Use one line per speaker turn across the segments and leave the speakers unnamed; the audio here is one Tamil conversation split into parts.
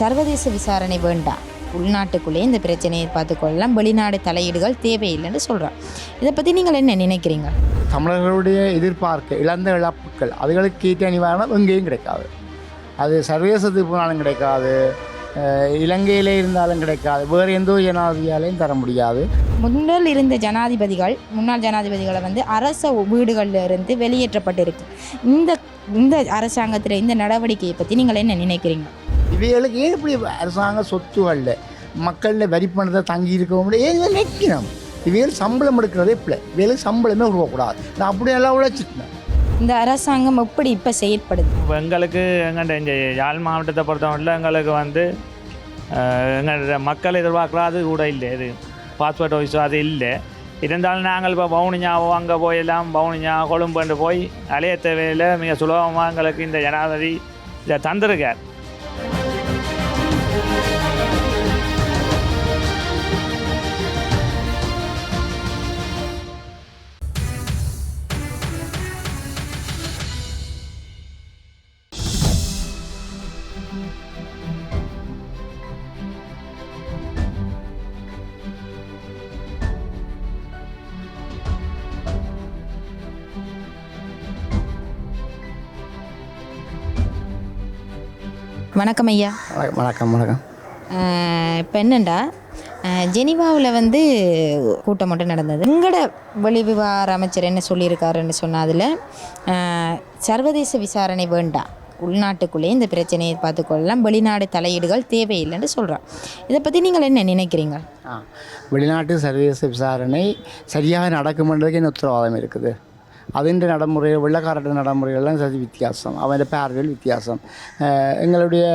சர்வதேச விசாரணை வேண்டாம். உள்நாட்டுக்குள்ளே இந்த பிரச்சனையை பார்த்துக்கொள்ளலாம் வெளிநாடு தலையீடுகள் தேவையில்லைன்னு சொல்கிறோம் இதை பற்றி நீங்கள் என்ன நினைக்கிறீங்க?
தமிழர்களுடைய எதிர்பார்க்க இழந்த இழப்புகள் அதுகளுக்கு ஈட்ட நிவாரணம் எங்கேயும் கிடைக்காது. அது சர்வதேசத்துக்கு போனாலும் கிடைக்காது. இலங்கையிலே இருந்தாலும் கிடைக்காது. வேறு எந்த ஜனாதிபதியாலையும் தர முடியாது.
முன்னால் இருந்த ஜனாதிபதிகள் முன்னாள் ஜனாதிபதிகளை வந்து அரச வீடுகளில் இருந்து வெளியேற்றப்பட்டிருக்கு. இந்த இந்த அரசாங்கத்தில் இந்த நடவடிக்கையை பற்றி நீங்கள் என்ன நினைக்கிறீங்க?
இவைகளுக்கு ஏன் இப்படி அரசாங்க சொத்துகளில் மக்களில் வரி பணத்தை தங்கி இருக்கவங்க ஏன் நிற்கணும்? இவைகள் சம்பளம் எடுக்கிறதே பிள்ளை இவைகளுக்கு சம்பளமே உருவக்கூடாது. நான் அப்படி எல்லாம் உழைச்சிட்டேன்
இந்த அரசாங்கம் எப்படி இப்போ செயற்படுது
இப்போ எங்களுக்கு எங்கள்கிட்ட இந்த யாழ் மாவட்டத்தை பொறுத்தவரையில் எங்களுக்கு வந்து எங்கள்கிட்ட மக்கள் எதிர்பார்க்குறது கூட இல்லை. இது பாஸ்போர்ட் ஆஃபீஸோ அது இல்லை. இருந்தாலும் நாங்கள் இப்போ பவுனிஞ்சாவோ அங்கே போயெல்லாம் பவுனிஞ்சா கொழும்புண்டு போய் அலைய தேவையில் மிக சுலபமாக எங்களுக்கு இந்த ஜனாதிபதி இதை தந்திருக்கார்.
வணக்கம் ஐயா.
வணக்கம் வணக்கம்
இப்போ என்னண்டா? ஜெனிவாவில் வந்து கூட்டம் மட்டும் நடந்தது. எங்கட வெளிவிவகார அமைச்சர் என்ன சொல்லியிருக்காருன்னு சொன்னால் அதில் சர்வதேச விசாரணை வேண்டாம் உள்நாட்டுக்குள்ளே இந்த பிரச்சனையை பார்த்துக்கொள்ளலாம் வெளிநாடு தலையீடுகள் தேவையில்லைன்னு சொல்கிறோம் இதை பற்றி நீங்கள் என்ன நினைக்கிறீங்க?
ஆ வெளிநாட்டு சர்வதேச விசாரணை சரியாக நடக்குமென்றதுக்கு என்ன உத்தரவாதம் இருக்குது? അതിൻ്റെ നടമുറകൾ വെള്ളക്കാരുടെ നടമുറകളെല്ലാം സതി വ്യത്യാസം അവൻ്റെ പാരകൾ വ്യത്യാസം എங்களுடைய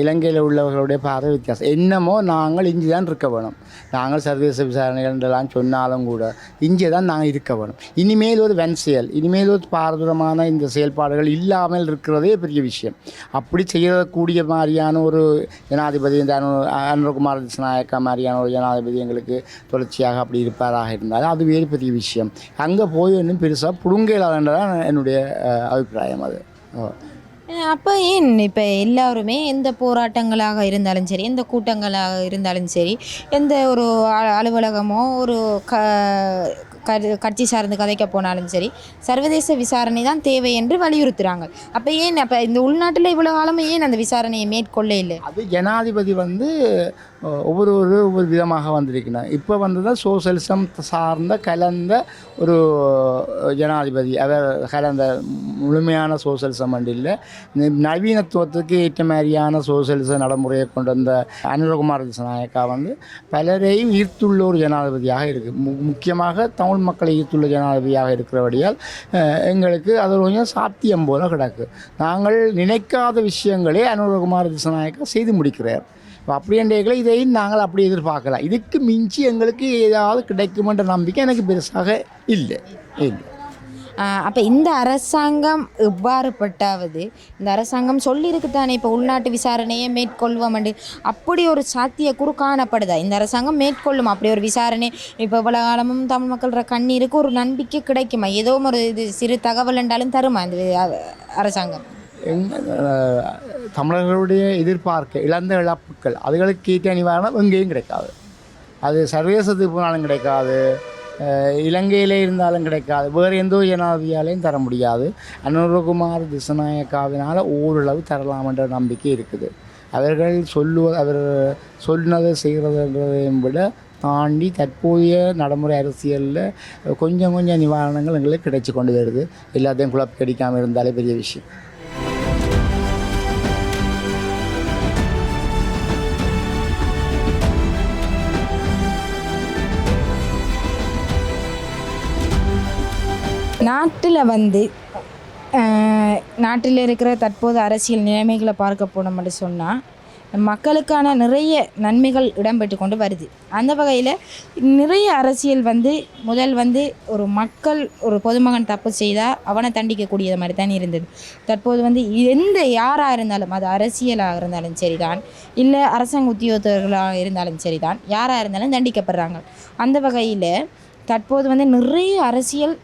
இலங்கையில் உள்ளவர்களுடைய பார்வை வித்தியாசம். என்னமோ நாங்கள் இஞ்சி தான் இருக்க வேணும். நாங்கள் சர்வதேச விசாரணைகள்லாம் என்றெல்லாம் சொன்னாலும் கூட இங்கே தான் நாங்கள் இருக்க வேணும். இனிமேல் ஒரு வென் செயல் இனிமேல் ஒரு பாரதூரமான இந்த செயல்பாடுகள் இல்லாமல் இருக்கிறதே பெரிய விஷயம். அப்படி செய்யக்கூடிய மாதிரியான ஒரு ஜனாதிபதி இந்த அனு அனுரகுமார் திஸ்நாயக்கா மாதிரியான ஒரு ஜனாதிபதி எங்களுக்கு தொடர்ச்சியாக அப்படி இருப்பாராக இருந்தாலும் அது வேறு பெரிய விஷயம். அங்கே போய் இன்னும் பெருசாக புடுங்கலாதுன்றதான் என்னுடைய அபிப்பிராயம் அது. ஓ.
அப்போ ஏன் இப்போ எல்லாருமே எந்த போராட்டங்களாக இருந்தாலும் சரி எந்த கூட்டங்களாக இருந்தாலும் சரி எந்த ஒரு அ- அலுவலகமோ ஒரு க கட்சி சார்ந்து கதைக்க போனாலும் சரி சர்வதேச விசாரணை தான் தேவை என்று வலியுறுத்துகிறாங்க அப்போ ஏன் அப்போ இந்த உள்நாட்டில் இவ்வளோ காலமும் ஏன் அந்த விசாரணையை மேற்கொள்ள இல்லை?
அது ஜனாதிபதி வந்து ஒவ்வொரு ஒரு ஒவ்வொரு விதமாக வந்திருக்கிறார் இப்போ வந்து தான் சோசியலிசம் சார்ந்த கலந்த ஒரு ஜனாதிபதி அவர் கலந்த முழுமையான சோசலிசம் வந்து இல்லை. ந- நவீனத்துவத்துக்கு ஏற்ற மாதிரியான சோசியலிச நடைமுறையை கொண்டு வந்த அனுரகுமார் திசநாயக்கா வந்து பலரையும் ஈர்த்துள்ள ஒரு ஜனாதிபதியாக இருக்குது மு முக்கியமாக தமிழ் மக்களை ஈர்த்துள்ள ஜனாதிபதியாக இருக்கிறபடியால் எங்களுக்கு அது கொஞ்சம் சாத்தியம் போல கிடக்கு. நாங்கள் நினைக்காத விஷயங்களே அனுரகுமார் திசநாயக்கா செய்து முடிக்கிறார். இப்போ இதையும் நாங்கள் அப்படி எதிர்பார்க்கலாம் இதுக்கு மிஞ்சி எங்களுக்கு ஏதாவது கிடைக்குமென்ற நம்பிக்கை எனக்கு பெருசாக இல்லை. இல்லை.
அப்போ இந்த அரசாங்கம் எவ்வாறுபட்டாவது இந்த அரசாங்கம் சொல்லியிருக்குத்தானே இப்போ உள்நாட்டு விசாரணையை மேற்கொள்வோம் அப்படி ஒரு சாத்திய குறு காணப்படுதா? இந்த அரசாங்கம் மேற்கொள்ளும் அப்படி ஒரு விசாரணை இப்போ இவ்வளோ காலமும் தமிழ் மக்களோட கண்ணீருக்கு ஒரு நம்பிக்கை கிடைக்குமா? ஏதோ ஒரு இது சிறு தகவல் என்றாலும் தருமா இந்த அரசாங்கம்?
எங்கள் தமிழர்களுடைய எதிர்பார்க்க இழந்த இழப்புகள் அதுகளுக்கு ஈட்ட நிவாரணம் எங்கேயும் கிடைக்காது. அது சர்வதேசத்துக்கு போனாலும் கிடைக்காது இலங்கையிலே இருந்தாலும் கிடைக்காது வேறு எந்த ஒரு ஜனாதிபதியாலையும் தர முடியாது. அனுரகுமார் திசநாயக்காவினால் ஓரளவு தரலாம் என்ற நம்பிக்கை இருக்குது. அவர்கள் சொல்லுவ அவர் சொன்னதை செய்கிறதுன்றதையும் விட தாண்டி தற்போதைய நடைமுறை அரசியலில் கொஞ்சம் கொஞ்சம் நிவாரணங்கள் எங்களுக்கு கிடைச்சி கொண்டு வருது. எல்லாத்தையும் குழப்பி அடிக்காமல் இருந்தாலே பெரிய விஷயம்.
நாட்டில் வந்து நாட்டில் இருக்கிற தற்போது அரசியல் நிலைமைகளை பார்க்க போனோம்னு சொன்னால் மக்களுக்கான நிறைய நன்மைகள் இடம்பெற்று கொண்டு வருது. அந்த வகையில் நிறைய அரசியல் வந்து முதல் வந்து ஒரு மக்கள் ஒரு பொதுமகன் தப்பு செய்தால் அவனை தண்டிக்கக்கூடியது மாதிரி தான் இருந்தது. தற்போது வந்து எந்த யாராக இருந்தாலும் அது அரசியலாக இருந்தாலும் சரிதான். இல்லை அரசாங்க உத்தியோகத்தர்களாக இருந்தாலும் சரிதான். யாராக இருந்தாலும் தண்டிக்கப்படுறாங்க. அந்த வகையில் தற்போது வந்து நிறைய அரசியல்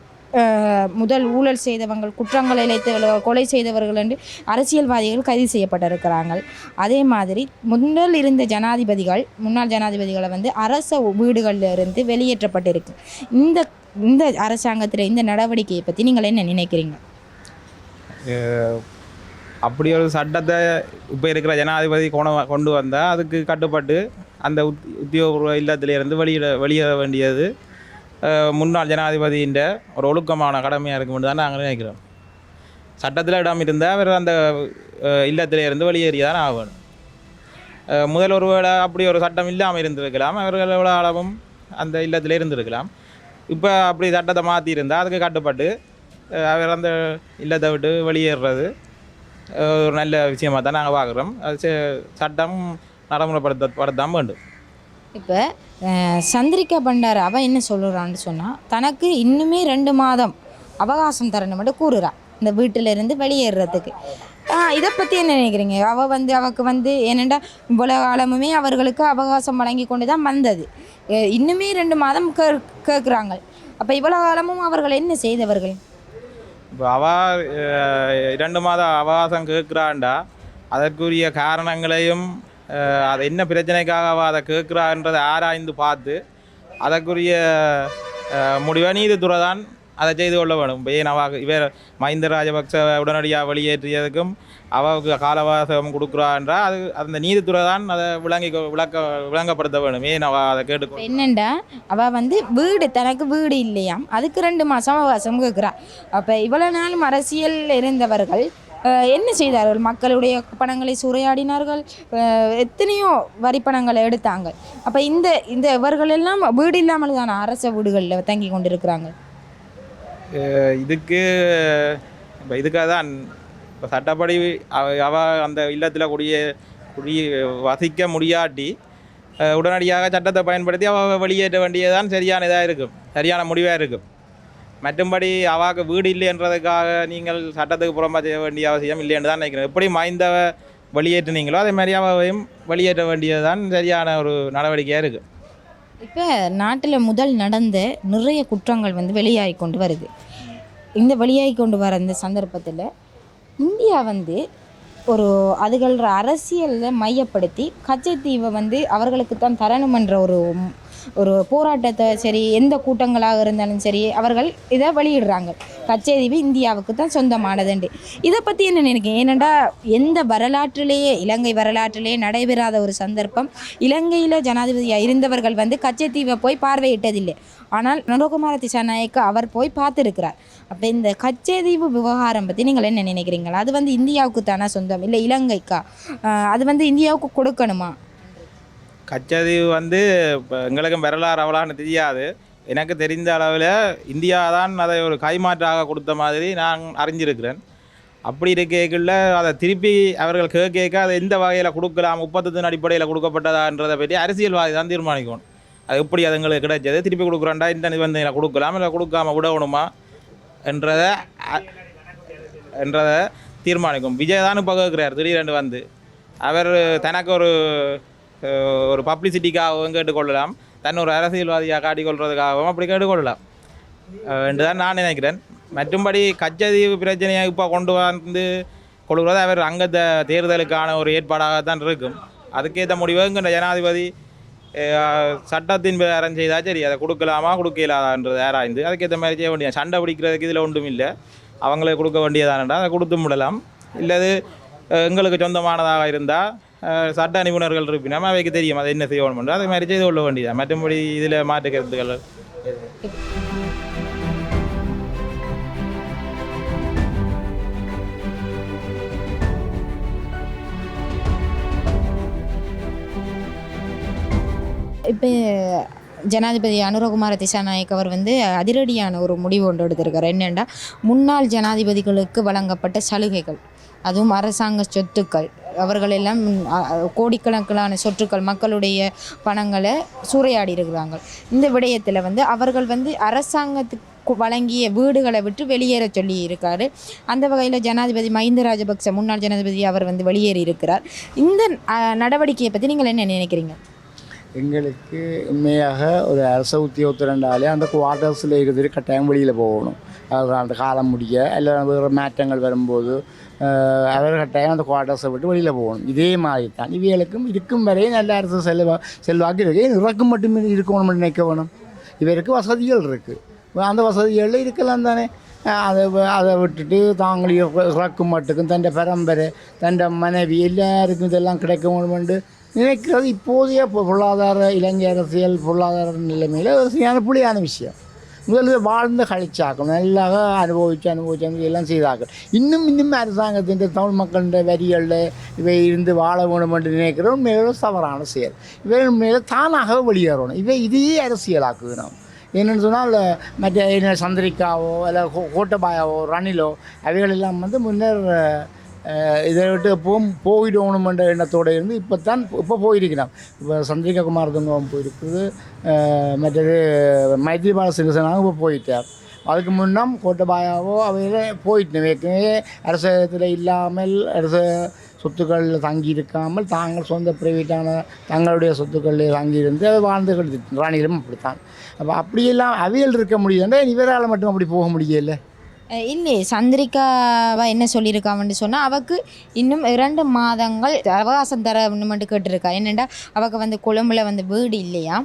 முதல் ஊழல் செய்தவங்கள் குற்றங்கள் இழைத்தவர்கள் கொலை செய்தவர்கள் என்று அரசியல்வாதிகள் கைது செய்யப்பட்டிருக்கிறார்கள். அதே மாதிரி முன்னல் இருந்த ஜனாதிபதிகள் முன்னாள் ஜனாதிபதிகளை வந்து அரச வீடுகளில் இருந்து வெளியேற்றப்பட்டிருக்கு. இந்த இந்த அரசாங்கத்தில் இந்த நடவடிக்கையை பற்றி நீங்கள் என்ன நினைக்கிறீங்க?
அப்படி ஒரு சட்டத்தை இப்போ இருக்கிற ஜனாதிபதி கொண்டு கொண்டு வந்தால் அதுக்கு கட்டுப்பட்டு அந்த உத் உத்தியோகபூர்வ இல்லத்திலிருந்து வெளியிட வெளியேற வேண்டியது. முன்னாள் ஜனாதிபதியின் ஒரு ஒழுக்கமான கடமையாக இருக்கும்னு தான் நாங்கள் நினைக்கிறோம். சட்டத்தில் இடம் இருந்தால் அவர் அந்த இல்லத்தில் இல்லத்திலே இருந்து வெளியேறியதான் ஆகணும். முதல் ஒருவேளை அப்படி ஒரு சட்டம் இல்லாமல் இருந்திருக்கலாம். அவர்கள் எவ்வளோ அளவும் அந்த இல்லத்தில் இருந்திருக்கலாம். இப்போ அப்படி சட்டத்தை மாற்றியிருந்தால் அதுக்கு கட்டுப்பட்டு அவர் அந்த இல்லத்தை விட்டு வெளியேறுறது ஒரு நல்ல விஷயமாக தான் நாங்கள் பார்க்குறோம் அது சட்டம் நடைமுறைப்படுத்த படுத்தாமல் வேண்டும்.
இப்போ சந்திரிகா பண்டார் அவள் என்ன சொல்லுறான்னு சொன்னால் தனக்கு இன்னுமே ரெண்டு மாதம் அவகாசம் தரணும் மட்டும் கூறுறா. இந்த வீட்டிலேருந்து இருந்து வெளியேறுறதுக்கு இதை பற்றி என்ன நினைக்கிறீங்க? அவள் வந்து அவக்கு வந்து என்னென்னா இவ்வளோ காலமுமே அவர்களுக்கு அவகாசம் வழங்கி கொண்டு தான் வந்தது இன்னுமே ரெண்டு மாதம் கே கேட்குறாங்க அப்போ இவ்வளோ காலமும் அவர்கள் என்ன செய்தவர்கள்?
இப்போ அவ இரண்டு மாதம் அவகாசம் கேட்குறாண்டா. அதற்குரிய காரணங்களையும் அது என்ன பிரச்சனைக்காக அதை கேட்குறான்றதை ஆராய்ந்து பார்த்து அதற்குரிய முடிவை நீதித்துறை தான் அதை செய்து கொள்ள வேணும் இப்போ நவா இவர் மஹிந்த ராஜபக்ச உடனடியாக வெளியேற்றியதுக்கும் அவருக்கு காலவாசம் கொடுக்குறான்றா அது அந்த நீதித்துறை தான் அதை விளங்கி விளக்க விளங்கப்படுத்த வேணும் ஏன் அவள் அதை கேட்டு
இப்ப என்னண்டா? அவள் வந்து வீடு தனக்கு வீடு இல்லையாம். அதுக்கு ரெண்டு மாதம் அவகாசம் கேட்குறா. அப்போ இவ்வளோ நாளும் அரசியல் இருந்தவர்கள் என்ன செய்தார்கள்? மக்களுடைய பணங்களை சூறையாடினார்கள். எத்தனையோ வரி பணங்களை எடுத்தாங்க. அப்போ இந்த இந்த இவர்களெல்லாம் வீடு இல்லாமல் தான்? அரச வீடுகளில் தங்கி கொண்டிருக்கிறாங்க.
இதுக்கு இப்போ இதுக்காக தான் இப்போ சட்டப்படி அவ அவ அந்த இல்லத்தில் குடிய குடி வசிக்க முடியாட்டி உடனடியாக சட்டத்தை பயன்படுத்தி அவ வெளியேற்ற வேண்டியதுதான் சரியான இதாக இருக்கும். சரியான முடிவாக இருக்கும். மற்றும்படி அவாக்கு வீடு இல்லைன்றதுக்காக நீங்கள் சட்டத்துக்கு புறம்பா செய்ய வேண்டிய அவசியம் இல்லைன்னு தான் நினைக்கிறேன். எப்படி மாய்ந்தவ வெளியேற்றினீங்களோ அதே மாதிரி அவையும் வெளியேற்ற வேண்டியது தான் சரியான ஒரு நடவடிக்கையாக இருக்குது
இப்போ நாட்டில் முதல் நடந்த நிறைய குற்றங்கள் வந்து வெளியாகி கொண்டு வருது. இந்த வெளியாகி கொண்டு வர இந்த சந்தர்ப்பத்தில் இந்தியா வந்து ஒரு அதுகள அரசியலில் மையப்படுத்தி கச்சத்தீவை வந்து அவர்களுக்கு தான் தரணுமன்ற ஒரு ஒரு போராட்டத்தை சரி எந்த கூட்டங்களாக இருந்தாலும் சரி அவர்கள் இதை வெளியிடுறாங்க. கச்சேதீவு இந்தியாவுக்கு தான் சொந்தமானதுண்டு. இதை பற்றி என்ன நினைக்கிறேன் ஏனெண்டா எந்த வரலாற்றிலேயே இலங்கை வரலாற்றிலேயே நடைபெறாத ஒரு சந்தர்ப்பம் இலங்கையில் ஜனாதிபதியாக இருந்தவர்கள் வந்து கச்சத்தீவை போய் பார்வையிட்டதில்லை. ஆனால் நரோகுமார திசாநாயக்கு அவர் போய் பார்த்துருக்கிறார். அப்போ இந்த கச்சேதீவு விவகாரம் பற்றி நீங்கள் என்ன நினைக்கிறீங்களா அது வந்து இந்தியாவுக்கு தானே சொந்தம்? இல்லை இலங்கைக்கா? அது வந்து இந்தியாவுக்கு கொடுக்கணுமா?
கச்சதீவு வந்து இப்போ எங்களுக்கும் வரலாறு அவ்வளான்னு தெரியாது. எனக்கு தெரிந்த அளவில் இந்தியா தான் அதை ஒரு கைமாற்றாக கொடுத்த மாதிரி நான் அறிஞ்சிருக்கிறேன். அப்படி இருக்கைக்குள்ள அதை திருப்பி அவர்கள் கேட்க கேட்க அதை எந்த வகையில் கொடுக்கலாம் முப்பத்தத்தின் அடிப்படையில் கொடுக்கப்பட்டதான்றதை பற்றி அரசியல்வாதி தான் தீர்மானிக்கணும். அது எப்படி அது எங்களுக்கு கிடைச்சது? திருப்பி கொடுக்குறோண்டா இந்த நிபந்தனையில் கொடுக்கலாம் இல்லை கொடுக்காம விடணுமா என்றதை அ- என்றதை தீர்மானிக்கும். விஜய் தான் இப்போ கேட்குறாரு திடீரென்று வந்து. அவர் தனக்கு ஒரு ஒரு பப்ளிசிட்டிக்காகவும் கேட்டுக்கொள்ளலாம். தன் ஒரு அரசியல்வாதியாக காட்டிக்கொள்றதுக்காகவும் அப்படி கேட்டுக்கொள்ளலாம். என்று தான் நான் நினைக்கிறேன். மற்றும்படி கச்சதீவு பிரச்சனையை இப்போ கொண்டு வந்து கொடுக்குறது அவர் அங்கத்த தேர்தலுக்கான ஒரு ஏற்பாடாக தான் இருக்கும். அதுக்கேற்ற முடிவு ஜனாதிபதி சட்டத்தின் பிரகாரம் செய்தால் சரி. அதை கொடுக்கலாமா கொடுக்கலாதான்றது ஆராய்ந்து அதுக்கேற்ற மாதிரி செய்ய வேண்டிய சண்டை பிடிக்கிறதுக்கு இதில் ஒன்றும் இல்லை. அவங்களுக்கு கொடுக்க வேண்டியதானடா. அதை கொடுத்து விடலாம். இல்லது எங்களுக்கு சொந்தமானதாக இருந்தால் சட்ட நிபுணர்கள் இருப்பினா அவைக்கு தெரியும். அதை என்ன செய்யணும் அதே மாதிரி செய்து கொள்ள வேண்டியதான் மற்றபடி இதில் மாற்று கருத்துக்கள்
இப்போ ஜனாதிபதி அனுரகுமார திசாநாயக் அவர் வந்து அதிரடியான ஒரு முடிவு ஒன்று எடுத்திருக்கார். என்னென்னா முன்னாள் ஜனாதிபதிகளுக்கு வழங்கப்பட்ட சலுகைகள் அதுவும் அரசாங்க சொத்துக்கள் அவர்களெல்லாம் எல்லாம் கோடிக்கணக்கிலான சொத்துக்கள் மக்களுடைய பணங்களை சூறையாடி இருக்கிறாங்க இந்த விடயத்தில் வந்து அவர்கள் வந்து அரசாங்கத்துக்கு வழங்கிய வீடுகளை விட்டு வெளியேற சொல்லி இருக்காரு அந்த வகையில் ஜனாதிபதி மஹிந்த ராஜபக்ச முன்னாள் ஜனாதிபதி அவர் வந்து வெளியேறி இருக்கிறார் இந்த நடவடிக்கையை பற்றி நீங்கள் என்ன நினைக்கிறீங்க?
எங்களுக்கு உண்மையாக ஒரு அரச உத்தியோகத்திரண்டாலே அந்த குவார்ட்டர்ஸில் இருக்கிறது கட்டாயம் வெளியில் போகணும். அந்த காலம் முடிய இல்லை வேறு மாற்றங்கள் வரும்போது அவர்கள்டையும் அந்த குவார்ட்டர்ஸை விட்டு வெளியில் போகணும் இதே மாதிரி தான் இவைகளுக்கும் இருக்கும் வரையும் நல்ல அரசு செல்வா செல்வாக்கு இருக்குது இறக்கும் மட்டும் இருக்கணும்னு நினைக்க வேணும் இவருக்கு வசதிகள் இருக்குது அந்த வசதிகளில் இருக்கலாம் தானே அதை அதை விட்டுட்டு தாங்களே இறக்கும் மட்டுக்கும் தன் பரம்பரை தன் மனைவி எல்லாருக்கும் இதெல்லாம் கிடைக்கணும்னு நினைக்கிறது இப்போதைய பொருளாதார இலங்கை அரசியல் பொருளாதார நிலைமையில் ஒரு சரியான புள்ளியான விஷயம் முதல்ல வாழ்ந்து கழிச்சாக்கணும். நல்லா அனுபவிச்சு அனுபவிச்சு அனுபவிச்சு எல்லாம் செய்தாக்கணும். இன்னும் இன்னும் அரசாங்கத்தின் தமிழ் மக்களின் வரிகளில் இவை இருந்து வாழ வேணும் என்று நினைக்கிறோம். மேலும் தவறான செயல். இவை உண்மையில தானாக வெளியேறணும். இவை இதையே அரசியலாக்குகிறோம் என்னென்னு சொன்னால் மற்ற சந்திரிக்காவோ இல்லை கோட்டபாயாவோ ரணிலோ அவைகளெல்லாம் வந்து முன்னர் இதை விட்டு எப்பவும் போயிடணுமென்ற எண்ணத்தோடு இருந்து இப்போ தான் இப்போ போயிருக்கிறான். இப்போ சந்திரிகா குமார் துங்கம் போயிருக்குது மற்றது மைத்ரிபால சிறிசேனாவும் இப்போ போயிட்டார். அதுக்கு முன்னம் கோட்டபாயாவோ அவர் போயிட்டேன் ஏற்கனவே அரசத்தில் இல்லாமல் அரச சொத்துக்களில் தங்கி இருக்காமல் தாங்கள் சொந்த பிரைவேட்டான தங்களுடைய சொத்துக்களில் தங்கியிருந்து வாழ்ந்து கொடுத்து ராணிகளும் அப்படித்தான். அப்போ அப்படியெல்லாம் அவியல் இருக்க முடியுதுன்னா இவரால் மட்டும் அப்படி போக முடியல.
இல்லை சந்திரிகாவா என்ன சொல்லியிருக்கான்னு சொன்னால் அவக்கு இன்னும் இரண்டு மாதங்கள் அவகாசம் தர மட்டும் கேட்டிருக்கா. என்னென்னா அவக்கு வந்து கொழும்புல வந்து வீடு இல்லையா?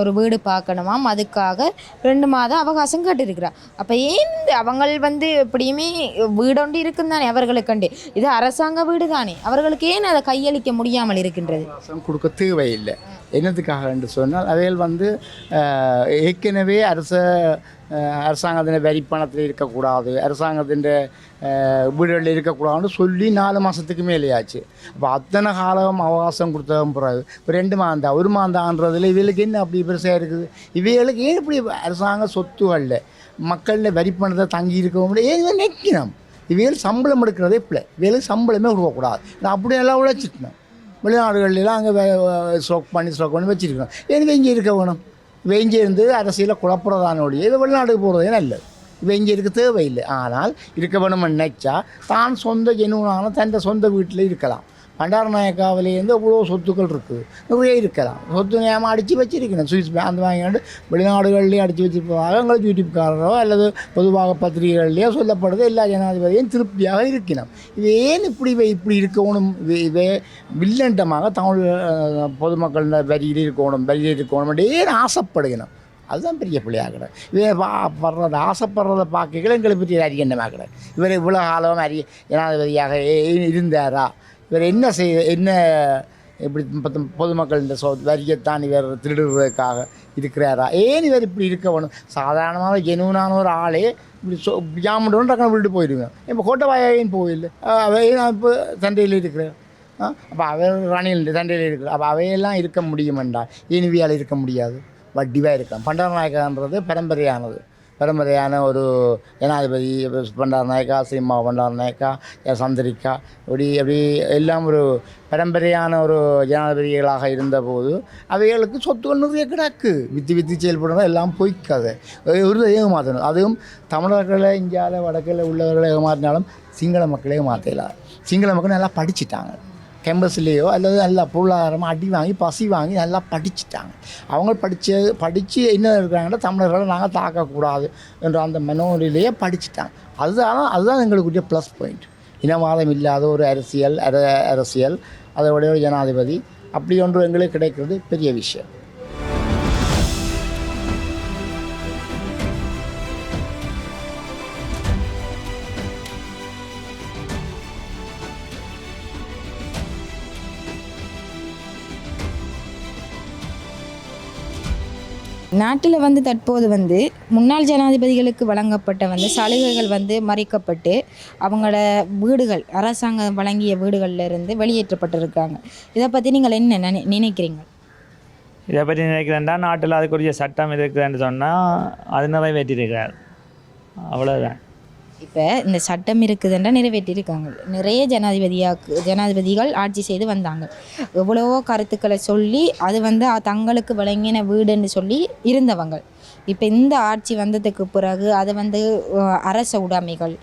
ஒரு வீடு பார்க்கணுமாம் அதுக்காக ரெண்டு மாதம் அவகாசம் கேட்டிருக்கிறா. அப்போ ஏன் அவங்கள் வந்து எப்படியுமே வீடொண்டு இருக்கும் தானே அவர்களுக்கண்டு? இது அரசாங்க வீடு தானே அவர்களுக்கு ஏன் அதை கையளிக்க முடியாமல் இருக்கின்றது?
கொடுக்க தேவையில்லை. என்னத்துக்காக என்று சொன்னால் அவைகள் வந்து ஏற்கனவே அரச அரசாங்கத்தின் வரி பணத்தில் இருக்கக்கூடாது அரசாங்கத்தின் வீடுகளில் இருக்கக்கூடாதுன்னு சொல்லி நாலு மாதத்துக்கு மேலேயாச்சு. அப்போ அத்தனை காலம் அவகாசம் கொடுத்ததும் பிறகு இப்போ ரெண்டு மாதம் ஒரு மாதம்ன்றதுல இவளுக்கு என்ன அப்படி பெருசாக இருக்குது? இவைகளுக்கு ஏன் இப்படி அரசாங்க சொத்துகளில் மக்களில் வரி பணத்தை தங்கி இருக்கவும் ஏன் இவன் நிற்கணும் இவைகள் சம்பளம் எடுக்கிறதே பிள்ளை இவைகளுக்கு சம்பளமே கொடுக்கக்கூடாது. நான் அப்படி எல்லாம் உழைச்சிட்டேன் வெளிநாடுகள்லாம் அங்கே ஸ்டோக் பண்ணி ஸ்டோக் பண்ணி வச்சுருக்கோம். எனவே இங்கே இருக்க வேணும். இவ இங்கே இருந்து அரசியலை குழப்பறதான ஒழிய இது வெளிநாட்டுக்கு போகிறதே நல்லது. இவ இங்கே இருக்க தேவையில்லை. ஆனால் இருக்க வேணும்னு நினைச்சா தான் சொந்த ஜெனுவனான தன் சொந்த வீட்டில் இருக்கலாம். பண்டாரநாயக்காவிலேருந்து அவ்வளோ சொத்துக்கள் இருக்குது நிறைய இருக்கலாம். சொத்து நியமம் அடித்து வச்சிருக்கணும். சுவிஸ் அந்த வாங்கிட்டு வெளிநாடுகள்லேயும் அடித்து வச்சிருப்பதாக எங்களுக்கு யூடியூப்காரரோ அல்லது பொதுவாக பத்திரிகைகள்லேயோ சொல்லப்படுது. எல்லா ஜனாதிபதியும் திருப்தியாக இருக்கணும். இது ஏன் இப்படி இப்படி இருக்கணும்? இவை வில்லண்டமாக தமிழ் பொதுமக்கள் வரியில் இருக்கணும் வரியில் இருக்கணும் ஏன் ஆசைப்படுகணும் அதுதான் பெரிய பிள்ளையாகிற இவன் பா படுறத ஆசைப்படுறத பார்க்கல எங்களை பற்றி அறியண்டமாக கிட இவர் இவ்வளோ காலம் அறி ஜனாதிபதியாக ஏ- இருந்தாரா? இவர் என்ன செய் என்ன இப்படி பொதுமக்கள் இந்த சோ வரியத்தான் இவர் திருடுறதுக்காக இருக்கிறாரா? ஏன் இவர் இப்படி இருக்க வேணும்? சாதாரணமாக ஜெனுவனான ஒரு ஆளே இப்படி சொ ஜாமுன்னு டக்குனு விட்டு போயிடுவேன் இப்போ கோட்டபாயும் போயில்லை அவையே நான் இப்போ சண்டையில் இருக்கிறேன். அப்போ அவர் ரணில் சண்டையில் இருக்கிற அப்போ அவையெல்லாம் இருக்க முடியுமெண்டா இனிவியால் இருக்க முடியாது. வட்டிவாக இருக்கலாம். பண்டாரநாயக்கான்றது பரம்பரையானது. பரம்பரையான ஒரு ஜனாதிபதி பண்டாரநாயக்கா சீமா பண்டாரநாயக்கா எ. சந்திரிக்கா இப்படி அப்படி எல்லாம் ஒரு பரம்பரையான ஒரு ஜனாதிபதிகளாக இருந்தபோது அவைகளுக்கு சொத்துக்கள் நிறைய கிடக்கு. வித்து வித்து செயல்படுறது எல்லாம் பொய்க்காது. ஒரு ஏமாற்றணும் அதுவும் தமிழர்களை இந்தியாவில் வடக்கில் உள்ளவர்களை ஏமாற்றினாலும் சிங்கள மக்களே ஏமாற்றலாம் சிங்கள மக்கள் நல்லா படிச்சிட்டாங்க. கேம்பஸ்லேயோ அல்லது நல்லா பொருளாதாரமாக அடி வாங்கி பசி வாங்கி நல்லா படிச்சுட்டாங்க. அவங்க படித்தது படித்து என்ன இருக்கிறாங்கன்னா தமிழர்களை நாங்கள் தாக்கக்கூடாது என்ற அந்த மனோநிலையே படிச்சுட்டாங்க. அதுதான் அதுதான் எங்களுக்குரிய ப்ளஸ் பாயிண்ட் இனவாதம் இல்லாத ஒரு அரசியல் அர அரசியல் அதோடைய ஒரு ஜனாதிபதி அப்படி ஒன்று எங்களுக்கு கிடைக்கிறது பெரிய விஷயம்.
நாட்டில் வந்து தற்போது வந்து முன்னாள் ஜனாதிபதிகளுக்கு வழங்கப்பட்ட வந்து சலுகைகள் வந்து மறைக்கப்பட்டு அவங்களோட வீடுகள் அரசாங்கம் வழங்கிய வீடுகளில் இருந்து வெளியேற்றப்பட்டிருக்காங்க. இதை பற்றி நீங்கள் என்ன நினை நினைக்கிறீங்க?
இதை பற்றி நினைக்கிறேன்டா நாட்டில் அதுக்குரிய சட்டம் இருக்குதுன்னு சொன்னால் அது நிறைவேற்றிருக்கிறார் அவ்வளோதான்
இப்போ இந்த சட்டம் இருக்குதுன்றா நிறைவேற்றியிருக்காங்க. நிறைய ஜனாதிபதியாக்கு ஜனாதிபதிகள் ஆட்சி செய்து வந்தாங்க. எவ்வளவோ கருத்துக்களை சொல்லி அது வந்து தங்களுக்கு வழங்கின வீடுன்னு சொல்லி இருந்தவங்க. இப்போ இந்த ஆட்சி வந்ததுக்கு பிறகு அது வந்து அரச உடைமைகள்.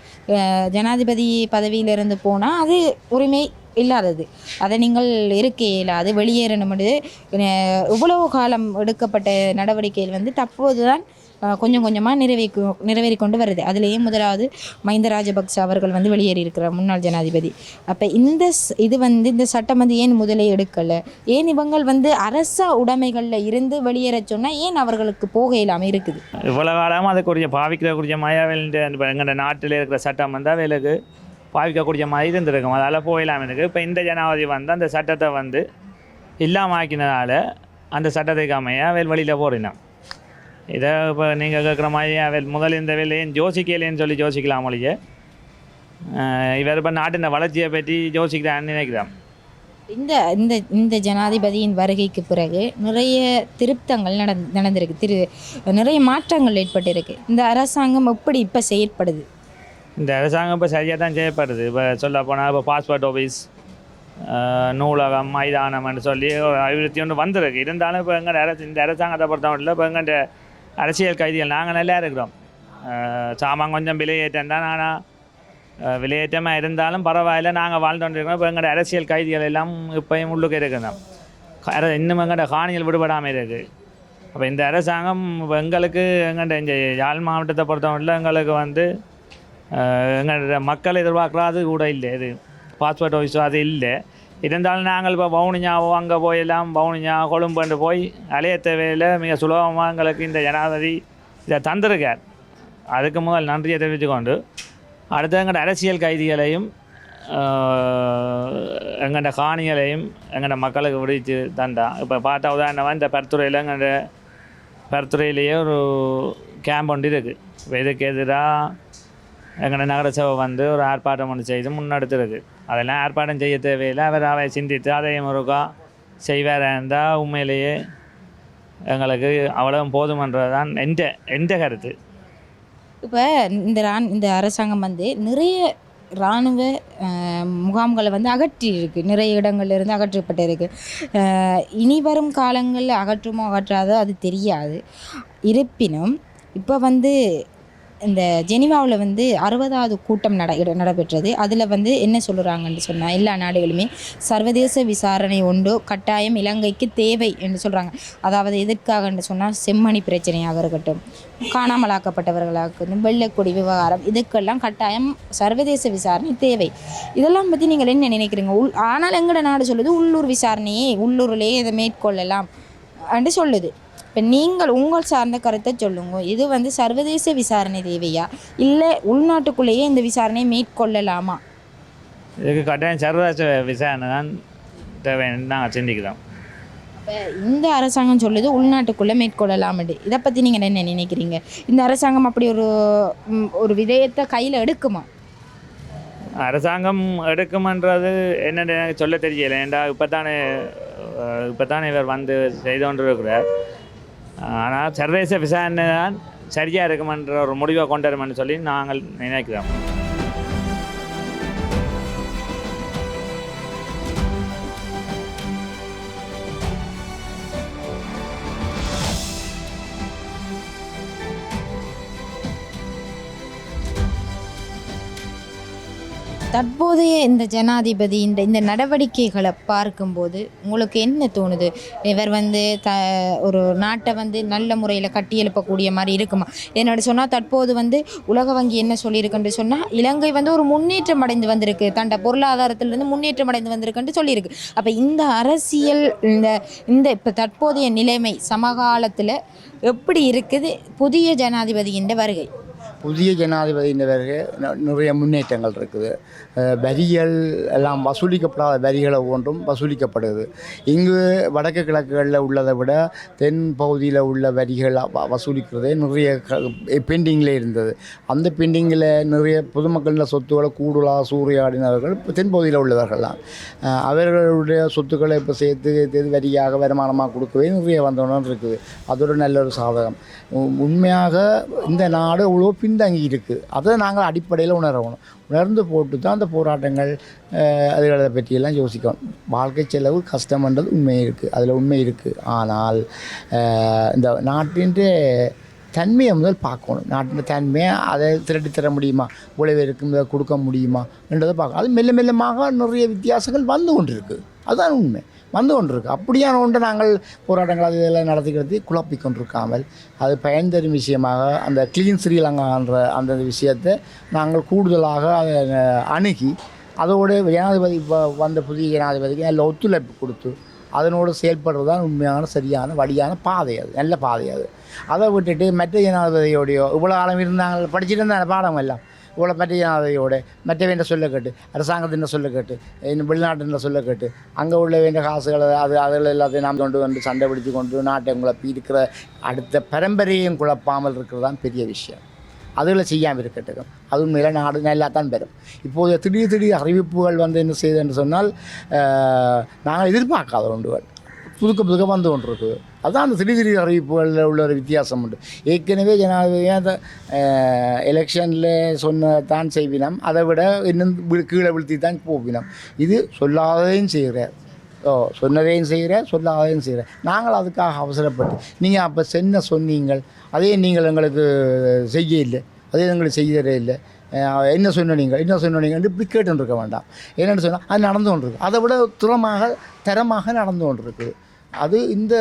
ஜனாதிபதி பதவியிலிருந்து போனால் அது உரிமை இல்லாதது. அதை நீங்கள் இருக்க இயலாது வெளியேறணும். இவ்வளவு காலம் எடுக்கப்பட்ட நடவடிக்கைகள் வந்து தற்போது தான் கொஞ்சம் கொஞ்சமாக நிறைவேற்றி நிறைவேறி கொண்டு வருது. அதுலேயே முதலாவது மஹிந்த ராஜபக்ச அவர்கள் வந்து வெளியேறி இருக்கிறார் முன்னாள் ஜனாதிபதி. அப்போ இந்த ஸ்- இது வந்து இந்த சட்டம் வந்து ஏன் முதலே எடுக்கலை? ஏன் இவங்கள் வந்து அரச உடைமைகளில் இருந்து வெளியேற சொன்னால் ஏன் அவர்களுக்கு போக இல்லாமல் இருக்குது?
இவ்வளோ காலமாக அதுக்குரிய பாவிக்கிறக்குரிய மாயாவில் எங்கள் நாட்டில் இருக்கிற சட்டம் வந்து அவைகளுக்கு பாவிக்கக்கூடிய மாதிரி இருந்திருக்கும் அதால் போயிடலாம் எனக்கு இப்போ இந்த ஜனாதிபதி வந்து அந்த சட்டத்தை வந்து இல்லாமல் ஆக்கினதால அந்த சட்டத்தை அமைய அவையில் வெளியில் போறினான் இதை இப்போ நீங்கள் கேட்குற மாதிரி அவையில் முதல் இந்த வேலையும் யோசிக்கலேன்னு சொல்லி யோசிக்கலாம் மொழிய. இவர் இப்போ நாட்டின் வளர்ச்சியை பற்றி யோசிக்கிறான்னு நினைக்கிறான்.
இந்த இந்த இந்த ஜனாதிபதியின் வருகைக்கு பிறகு நிறைய திருத்தங்கள் நடந் நடந்திருக்கு. திரு நிறைய மாற்றங்கள் ஏற்பட்டிருக்கு. இந்த அரசாங்கம் எப்படி இப்போ செயற்படுது?
இந்த அரசாங்கம் இப்போ சரியாக தான் செய்யப்படுது இப்போ சொல்ல போனால் இப்போ பாஸ்போர்ட் ஆஃபீஸ் நூலகம் மைதானம்னு சொல்லி அபிவிருத்தி ஒன்று வந்திருக்கு. இருந்தாலும் இப்போ எங்கள் அரசு இந்த அரசாங்கத்தை பொறுத்தவரையில் இப்போ எங்கள்கிட்ட அரசியல் கைதிகள் நாங்கள் நல்லா இருக்கிறோம் சாமான் கொஞ்சம் விலையேற்றம் தான் ஆனால் விலையேற்றமாக இருந்தாலும் பரவாயில்ல. நாங்கள் வாழ்ந்து கொண்டிருக்கிறோம். இப்போ எங்களோட அரசியல் கைதிகள் எல்லாம் இப்போயும் உள்ளுக்கு இருக்கிறோம் இன்னும் எங்களோட காணிகள் விடுபடாமல் இருக்குது அப்போ இந்த அரசாங்கம் எங்களுக்கு எங்கள்கிட்ட இந்த யாழ் மாவட்டத்தை பொறுத்தவரையில் எங்களுக்கு வந்து எங்களோட மக்கள் எதிர்பார்க்குறது கூட இல்லை. இது பாஸ்போர்ட் ஆஃபீஸோ அது இல்லை. இருந்தாலும் நாங்கள் இப்போ வவுனியாவோ அங்கே போயெல்லாம் வவுனிஞ்சா கொழும்புண்டு போய் அலைய தேவையில் மிக சுலபமாக எங்களுக்கு இந்த ஜனாதிபதி இதை தந்திருக்கார். அதுக்கு முதல் நன்றியை தெரிவித்துக்கொண்டு அடுத்து எங்கள்ட அரசியல் கைதிகளையும் எங்கள்ட காணிகளையும் எங்கள்ட மக்களுக்கு விடுவிச்சு தந்தான் இப்போ பார்த்தா உதாரணமாக இந்த பருத்துறையில் எங்கள்ட பருத்துறையிலேயே ஒரு கேம்ப் ஒன்று இருக்குது இப்போ இதுக்கு எதிராக எங்கள்ட நகரசபை வந்து ஒரு ஆர்ப்பாட்டம் ஒன்று செய்து முன்னெடுத்துருக்கு. அதெல்லாம் ஏற்பாடும் செய்ய தேவையில்லை. அவர் அவை சிந்தித்து அதையும் ஒருக்கா செய்வார் இருந்தால் உண்மையிலேயே எங்களுக்கு அவ்வளவு போதுமன்றது தான் எந்த எந்த கருத்து?
இப்போ இந்த ரான் இந்த அரசாங்கம் வந்து நிறைய இராணுவ முகாம்களை வந்து அகற்றி இருக்கு நிறைய இடங்கள்ல இருந்து அகற்றப்பட்டு இருக்கு இனி வரும் காலங்களில் அகற்றுமோ அகற்றாதோ அது தெரியாது. இருப்பினும் இப்போ வந்து இந்த ஜெனிவாவில் வந்து அறுபதாவது கூட்டம் நட நடைபெற்றது. அதில் வந்து என்ன சொல்கிறாங்கன்னு சொன்னால் எல்லா நாடுகளுமே சர்வதேச விசாரணை ஒன்று கட்டாயம் இலங்கைக்கு தேவை என்று சொல்கிறாங்க அதாவது எதற்காகன்னு சொன்னால் செம்மணி பிரச்சனையாக இருக்கட்டும் காணாமலாக்கப்பட்டவர்களாக இருக்கட்டும் வெள்ளக்கொடி விவகாரம் இதுக்கெல்லாம் கட்டாயம் சர்வதேச விசாரணை தேவை. இதெல்லாம் பற்றி நீங்கள் என்ன நினைக்கிறீங்க? உள் ஆனால் எங்களோட நாடு சொல்லுது உள்ளூர் விசாரணையே உள்ளூர்லேயே இதை மேற்கொள்ளலாம் என்று சொல்லுது. இப்போ நீங்கள் உங்கள் சார்ந்த கருத்தை சொல்லுங்க. இது வந்து சர்வதேச விசாரணை தேவையா? இல்லை உள்நாட்டுக்குள்ளேயே இந்த விசாரணையை மேற்கொள்ளலாமா?
இதுக்கு கட்டாயம் சர்வதேச விசாரணை தான் தேவைன்னு நாங்கள் சிந்திக்கிறோம்.
இந்த அரசாங்கம் சொல்லுது உள்நாட்டுக்குள்ளே மேற்கொள்ளலாம்னு இதை பற்றி நீங்கள் என்ன நினைக்கிறீங்க? இந்த அரசாங்கம் அப்படி ஒரு ஒரு விடயத்தை கையில் எடுக்குமா?
அரசாங்கம் எடுக்குமன்றது என்னென்னு எனக்கு சொல்ல தெரியல. ஏன்டா இப்போ தானே இப்போ தானே இவர் வந்து செய்து கொண்டு இருக்கிறார் ஆனால் சர்வதேச விசாரணை தான் சரியாக இருக்குமென்ற ஒரு முடிவை கொண்டு வருமென்னு சொல்லி நாங்கள் நினைக்கிறோம்.
தற்போதைய இந்த ஜனாதிபதி இந்த இந்த நடவடிக்கைகளை பார்க்கும்போது உங்களுக்கு என்ன தோணுது? இவர் வந்து த ஒரு நாட்டை வந்து நல்ல முறையில் கட்டியெழுப்பக்கூடிய மாதிரி இருக்குமா? என்னோட சொன்னால் தற்போது வந்து உலக வங்கி என்ன சொல்லியிருக்குன்னு சொன்னால் இலங்கை வந்து ஒரு முன்னேற்றம் அடைந்து வந்திருக்கு. தண்ட பொருளாதாரத்திலிருந்து முன்னேற்றம் அடைந்து வந்திருக்குன்னு சொல்லியிருக்கு. அப்போ இந்த அரசியல் இந்த இந்த இப்போ தற்போதைய நிலைமை சமகாலத்தில் எப்படி இருக்குது? புதிய ஜனாதிபதியின் வருகை.
புதிய ஜனாதிபதியின் பிறகு நிறைய முன்னேற்றங்கள் இருக்குது. வரிகள் எல்லாம் வசூலிக்கப்படாத வரிகளை ஒன்றும் வசூலிக்கப்படுது. இங்கு வடக்கு கிழக்குகளில் உள்ளதை விட தென் பகுதியில் உள்ள வரிகள் வ- வசூலிக்கிறதே நிறைய பெண்டிங்கில் இருந்தது. அந்த பெண்டிங்கில் நிறைய பொதுமக்களின் சொத்துக்களை கூடுதலாக சூறையாடினவர்கள் இப்போ தென் பகுதியில் உள்ளவர்கள்லாம் அவர்களுடைய சொத்துக்களை இப்போ சேர்த்து சேர்த்து வரியாக வருமானமாக கொடுக்கவே நிறைய வந்தோன்னு இருக்குது. அதோட நல்ல ஒரு சாதகம். உண்மையாக இந்த நாடு இவ்வளோ பின்தங்கி இருக்குது அதை நாங்கள் அடிப்படையில் உணரணும். உணர்ந்து போட்டு தான் அந்த போராட்டங்கள் அதுகளை பற்றியெல்லாம் யோசிக்கணும் வாழ்க்கை செலவு கஷ்டம்ன்றது உண்மை இருக்குது அதில் உண்மை இருக்குது ஆனால் இந்த நாட்டின் தன்மையை முதல் பார்க்கணும். நாட்டின் தன்மையை அதை திரட்டி தர முடியுமா? உழைவருக்கு இதை கொடுக்க முடியுமா? என்றதை பார்க்கணும். அது மெல்ல மெல்லமாக நிறைய வித்தியாசங்கள் வந்து கொண்டிருக்கு. அதுதான் உண்மை. வந்து கொண்டிருக்கு. அப்படியான ஒன்று நாங்கள் போராட்டங்கள் அது இதெல்லாம் நடத்திக்கிறது குழப்பி கொண்டிருக்காமல் அது பயன் தரும் விஷயமாக அந்த கிளீன் ஸ்ரீலங்கான்ற அந்த விஷயத்தை நாங்கள் கூடுதலாக அதை அணுகி அதோடு ஜனாதிபதி இப்போ வந்த புதிய ஜனாதிபதிக்கு நல்ல ஒத்துழைப்பு கொடுத்து அதனோடு செயல்படுறது தான் உண்மையான சரியான வழியான பாதை அது நல்ல பாதை அது. அதை விட்டுட்டு மற்ற ஜனாதிபதியோடையோ இவ்வளோ காலம் இருந்தாங்க படிச்சுட்டு இருந்தாங்க பாடம் எல்லாம். இவ்வளோ மற்ற ஜனாதிபதியோட மற்றவன் சொல்ல கேட்டு அரசாங்கத்தின் சொல்ல கேட்டு இன்னும் வெளிநாட்டின் சொல்ல கேட்டு அங்கே உள்ள வேண்டிய காசுகளை அது அதில் எல்லாத்தையும் நாம் கொண்டு வந்து சண்டை பிடிச்சு கொண்டு நாட்டை குழப்பி இருக்கிற அடுத்த பரம்பரையும் குழப்பாமல் இருக்கிறது தான் பெரிய விஷயம். அதுகளை செய்யாமல் இருக்கட்டும். அது உண்மையில் நாடு நல்லா தான் பெறும். இப்போது திடீர் திடீர் அறிவிப்புகள் வந்து என்ன செய்யுது சொன்னால் நாங்கள் எதிர்பார்க்காத ஒன்றுகள். புதுக்க புதுக்க வந்து கொண்டிருக்குது அதுதான் அந்த சிறு சிறு அறிவிப்புகளில் உள்ள ஒரு வித்தியாசம் உண்டு. ஏற்கனவே ஜனாதிபதியாக அந்த எலெக்ஷனில் சொன்ன தான் செய்வினம். அதை விட இன்னும் கீழே வீழ்த்தி தான் போவினம். இது சொல்லாததையும் செய்கிறார் ஓ சொன்னதையும் செய்கிறேன் சொல்லாதையும் செய்கிறேன் நாங்கள் அதுக்காக அவசரப்பட்டு நீங்கள் அப்போ சென்ன சொன்னீங்கள். அதே நீங்கள் எங்களுக்கு செய்ய இல்லை. அதே எங்களுக்கு செய்யறே இல்லை. என்ன சொன்னீங்க என்ன சொன்னீங்கன்னு நீங்கள் இப்படி கேட்டு வேண்டாம். என்னென்னு சொன்னால் அது நடந்து கொண்டிருக்கு. அதை விட துறமாக தரமாக நடந்து கொண்டிருக்குது. அது இந்த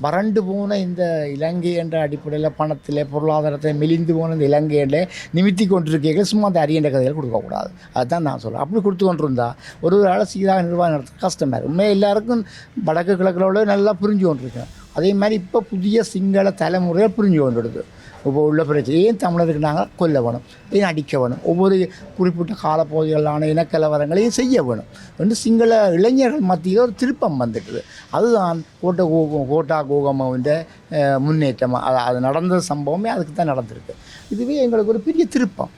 வறண்டு போன இந்த இலங்கை என்ற அடிப்படையில் பணத்தில் பொருளாதாரத்தை மெலிந்து போன இந்த இலங்கையில் நிமித்தி கொண்டிருக்கீங்க சும்மா அந்த அரியண்ட கதைகள் கொடுக்கக்கூடாது அதுதான் நான் சொல்கிறேன் அப்படி கொடுத்து கொண்டிருந்தா ஒரு ஒரு ஆளை சீராக நிர்வாகம் நடத்த கஷ்டமாக இருக்கும் உண்மையாக எல்லாருக்கும் வடக்கு கிழக்கில் உள்ள நல்லா புரிஞ்சு கொண்டிருக்கேன். அதே மாதிரி இப்போ புதிய சிங்கள தலைமுறையை புரிஞ்சு கொண்டிருக்கு இப்போ உள்ள பிரச்சனை. ஏன் தமிழருக்கு நாங்கள் கொல்ல வேணும்? ஏன் அடிக்க வேணும்? ஒவ்வொரு குறிப்பிட்ட காலப்பகுதிகளான இனக்கலவரங்களையும் செய்ய வேணும்? என்று சிங்கள இளைஞர்கள் மத்தியில் ஒரு திருப்பம் வந்துட்டுது. அதுதான் கோட்டை கோகம் கோட்டா கோகமாவின் முன்னேற்றம். அது அது நடந்த சம்பவமே அதுக்கு தான் நடந்திருக்கு. இதுவே எங்களுக்கு ஒரு பெரிய திருப்பம்.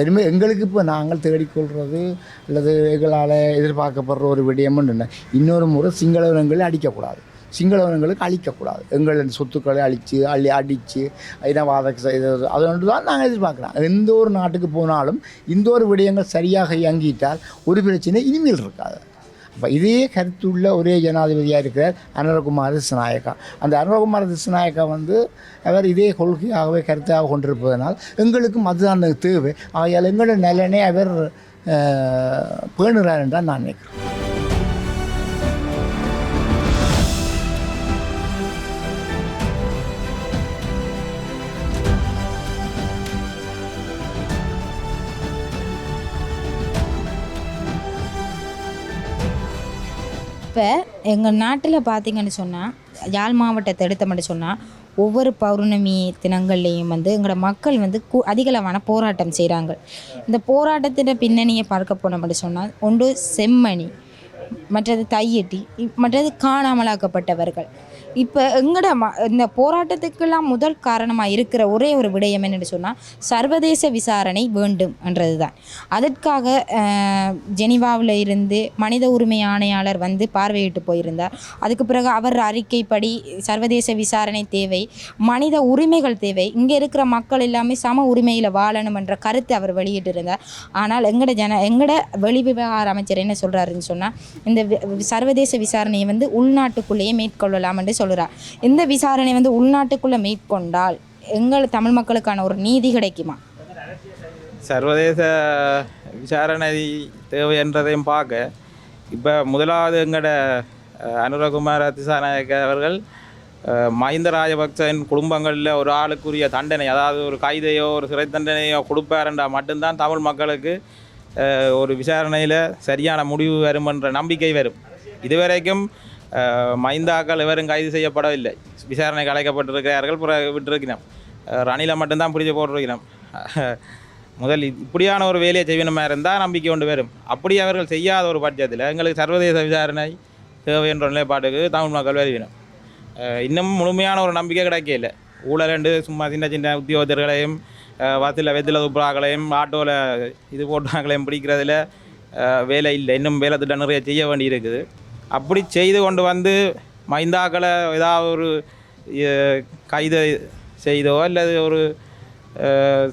இனிமேல் எங்களுக்கு இப்போ நாங்கள் தேடிக்கொள்வது அல்லது எங்களால் எதிர்பார்க்கப்படுற ஒரு விடயம்னு இன்னொரு முறை சிங்களவர்களை அடிக்கக்கூடாது. சிங்களவர்களுக்கு அழிக்கக்கூடாது. எங்களின் சொத்துக்களை அழித்து அள்ளி அடித்து இனவாத செய்தது அது ஒன்று தான் நாங்கள் எதிர்பார்க்குறோம். எந்த ஒரு நாட்டுக்கு போனாலும் இந்த ஒரு விடயங்கள் சரியாக இயங்கிட்டால் ஒரு பிரச்சனை இனிமேல் இருக்காது. அப்போ இதே கருத்துள்ள ஒரே ஜனாதிபதியாக இருக்கிறார் அனுரகுமார் திசுநாயக்கா. அந்த அனுரகுமார் திசுநாயக்கா வந்து அவர் இதே கொள்கையாகவே கருத்தாக கொண்டிருப்பதனால் எங்களுக்கும் அதுதான் தேவை. ஆகையால் எங்களோட நலனை அவர் பேணுறார் என்றால் நான் நினைக்கிறேன்.
இப்போ எங்கள் நாட்டில் பார்த்தீங்கன்னு சொன்னால் யாழ் மாவட்டத்தை எடுத்தோம்னு சொன்னால் ஒவ்வொரு பௌர்ணமி தினங்கள்லேயும் வந்து எங்களோட மக்கள் வந்து கு அதிகளவான போராட்டம் செய்கிறாங்க இந்த போராட்டத்தின் பின்னணியை பார்க்க போனோம்னு சொன்னால் ஒன்று செம்மணி மற்றது தையட்டி மற்றது காணாமலாக்கப்பட்டவர்கள். இப்போ எங்கட ம இந்த போராட்டத்துக்கெல்லாம் முதல் காரணமாக இருக்கிற ஒரே ஒரு விடயம் என்னென்னு சொன்னால் சர்வதேச விசாரணை வேண்டும் என்றது தான் அதற்காக ஜெனிவாவில் இருந்து மனித உரிமை ஆணையாளர் வந்து பார்வையிட்டு போயிருந்தார். அதுக்கு பிறகு அவர் அறிக்கைப்படி சர்வதேச விசாரணை தேவை மனித உரிமைகள் தேவை இங்கே இருக்கிற மக்கள் எல்லாமே சம உரிமையில் வாழணும் என்ற கருத்தை அவர் வெளியிட்டிருந்தார். ஆனால் எங்கட ஜன எங்கட வெளி விவகார அமைச்சர் என்ன சொல்கிறாருன்னு சொன்னால் இந்த வி- சர்வதேச விசாரணையை வந்து உள்நாட்டுக்குள்ளேயே மேற்கொள்ளலாம் என்று சொல்கிறார் இந்த விசாரணை வந்து உள்நாட்டுக்குள்ளே மேற்கொண்டால் எங்கள் தமிழ் மக்களுக்கான ஒரு நீதி கிடைக்குமா?
சர்வதேச விசாரணை தேவை என்றதையும் பார்க்க இப்போ முதலாவது எங்களோட அனுரகுமார் அனுரகுமார திசாநாயக்க அவர்கள் மஹிந்த ராஜபக்சன் குடும்பங்களில் ஒரு ஆளுக்குரிய தண்டனை அதாவது ஒரு கைதையோ ஒரு சிறை தண்டனையோ கொடுப்பாருண்டா மட்டும்தான் தமிழ் மக்களுக்கு ஒரு விசாரணையில் சரியான முடிவு வரும் என்ற நம்பிக்கை வரும். இதுவரைக்கும் மைந்தாக்கள் மஹிந்தாக்கள் எவரும் கைது செய்யப்படவில்லை. விசாரணைக்கு அழைக்கப்பட்டிருக்கிறார்கள் பிறகு விட்டிருக்கிறோம். ரணில மட்டும்தான் பிடிச்சு போட்டிருக்கிறோம். முதல் இப்படியான ஒரு வேலையை செய்யணுமா இருந்தால் நம்பிக்கை கொண்டு வரும் அப்படி அவர்கள் செய்யாத ஒரு பட்சத்தில் எங்களுக்கு சர்வதேச விசாரணை தேவை என்ற நிலைப்பாட்டுக்கு தமிழ் மக்கள் வருவினோம் இன்னும் முழுமையான ஒரு நம்பிக்கை கிடைக்கல ஊழல் ரெண்டு சும்மா சின்ன சின்ன உத்தியோகத்தர்களையும் வத்தில் வெத்தில துப்புராக்களையும் ஆட்டோவில் இது போட்டாக்களையும் பிடிக்கிறதுல வேலை இல்லை. இன்னும் வேலை திட்டம் நிறைய செய்ய வேண்டி இருக்குது அப்படி செய்து கொண்டு வந்து மைந்தாக்களை ஏதாவது ஒரு கைது செய்தோ அல்லது ஒரு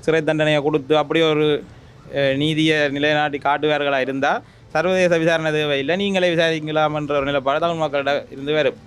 சிறை தண்டனையை கொடுத்து அப்படி ஒரு நீதியை நிலைநாட்டி காட்டுவார்களாக இருந்தால் சர்வதேச விசாரணை தேவையில்லை. நீங்களே விசாரிக்கலாம் என்ற ஒரு நிலைப்பாடு தமிழ் மக்களிடம் இருந்து வரும்.